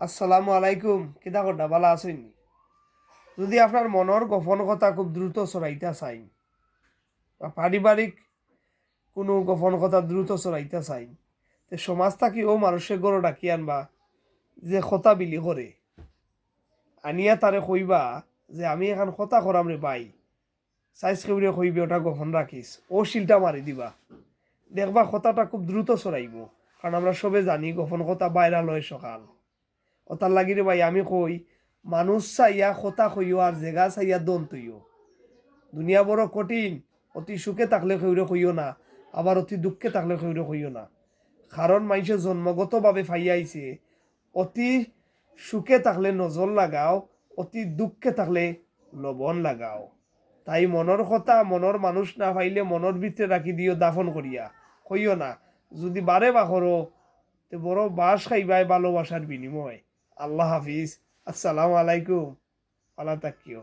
আসসালামু আলাইকুম। কিতা করডা ভালো আছেন যদি আপনার মনের গোপন কথা খুব দ্রুত চড়াইতে চাইন বা পারিবারিক কোনো গোপন কথা দ্রুত চড়াইতে চাইন তে সমাজ থাকি ও মানুষের গড় ডাকি আনবা, যে কথা বিলি করে আনিয়া তারে কইবা যে আমি এখন কথা করাম রে ভাই সাইজ কেউরে কইবে, ওটা গোপন রাখিস ও শিলটা মারি দিবা। দেখবা কথাটা খুব দ্রুত চড়াইব কারণ আমরা সবে জানি গোপন কথা বাইরা লয় সকাল। ওতার লাগি রে ভাই, আমি কই, মানুষ চাইয়া কথা কইও আর জেগা চাইয়া দন তৈও দুনিয়া বড় কঠিন, অতি সুখে থাকলে কেউরে কইও না, আবার অতি দুঃখে থাকলে কেউরে কইও না। কারণ মানুষে জন্মগতভাবে ফাইয়াইছে অতি সুখে থাকলে নজর লাগাও, অতি দুঃখে থাকলে লবণ লাগাও। তাই মনের কথা মনের মানুষ না পাইলে মনের ভিতরে রাখি দিও দাফন করিয়া। কইও না, যদি বারে বা করো তে বড় বাস খাইবাই ভালোবাসার বিনিময়। আল্লাহ হাফিজ। আসসালামু আলাইকুম। আল্লাহ তাকিও।